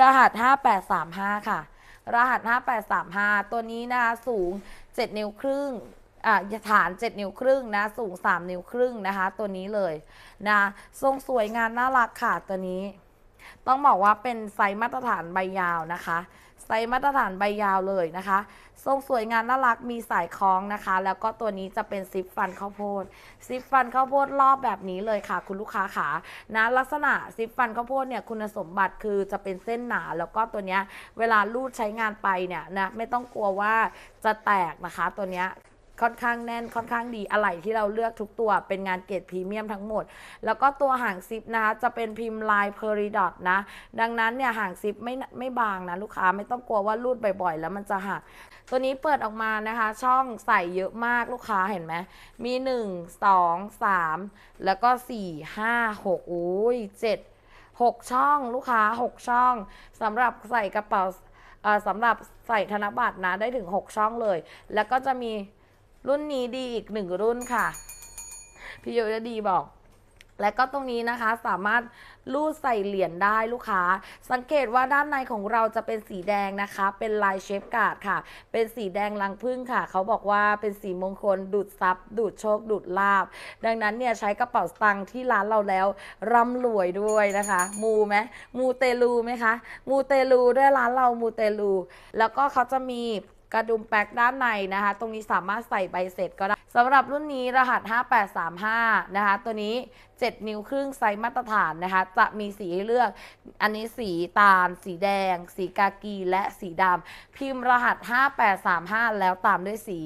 รหัส 5835 ค่ะ รหัส 5835 ตัวนี้นะคะสูง 7 นิ้วครึ่งอ่าฐาน 7 นิ้วครึ่งนะ สูง 3 นิ้วครึ่งนะคะ ตัวนี้เลยนะ ทรงสวยงานน่ารักค่ะตัวนี้ ต้องบอกว่าเป็นไซส์มาตรฐานใบยาวนะคะไซส์มาตรฐานใบยาวเลยนะคะ ทรงสวยงานน่ารักมีสายคล้องนะคะ แล้วก็ตัวนี้จะเป็นซิปฟันข้าวโพดซิปฟันข้าวโพดรอบแบบนี้เลยค่ะ คุณลูกค้าขานะลักษณะซิปฟันข้าวโพดเนี่ยคุณสมบัติคือจะเป็นเส้นหนา แล้วก็ตัวเนี้ยเวลาลูดใช้งานไปเนี่ยนะไม่ต้องกลัวว่าจะแตกนะคะตัวเนี้ย ค่อนข้างแน่นค่อนข้างดีอะไหล่ที่เราเลือกทุกตัวเป็นงานเกรดพรีเมียมทั้งหมด แล้วก็ตัวหางซิปนะคะจะเป็นพิมพ์ลายเพอริดอทนะ ดังนั้นเนี่ยหางซิปไม่ไม่บางนะลูกค้าไม่ต้องกลัวว่ารูดบ่อยๆ แล้วมันจะหัก ตัวนี้เปิดออกมานะคะ ช่องใส่เยอะมากลูกค้าเห็นไหมมี 1 2 3 แล้วก็ 4 5 6โอ้ย7 6 ช่องลูกค้า 6 ช่องสำหรับใส่กระเป๋าอ่อสำหรับใส่ธนบัตรนะได้ถึง 6 ช่องเลย แล้วก็จะมี รุ่นนี้ดีอีกหนึ่งรุ่นค่ะ พี่โยจะดีบอก และก็ตรงนี้นะคะสามารถลูดใส่เหรียญได้ลูกค้า สังเกตว่าด้านในของเราจะเป็นสีแดงนะคะ เป็นลายเชฟการ์ดค่ะ เป็นสีแดงลังพึ่งค่ะ เขาบอกว่าเป็นสีมงคล ดูดซับดูดโชค ดูดลาบ ดังนั้นเนี่ยใช้กระเป๋าสตังค์ที่ร้านเราแล้วร่ำรวยด้วยนะคะ มูไหมมูเตลูไหมคะ มูเตลูด้วยร้านเรามูเตลู แล้วก็เขาจะมี กระดุมแป๊กด้านในนะคะ ตรงนี้สามารถใส่ใบเสร็จก็ได้สำหรับรุ่นนี้รหัส 5835 นะคะ ตัวนี้ 7 นิ้วครึ่งไซส์มาตรฐานนะคะ จะมีสีให้เลือก อันนี้สีตาล สีแดง สีกากี และสีดำ พิมพ์รหัส 5835 แล้วตามด้วยสี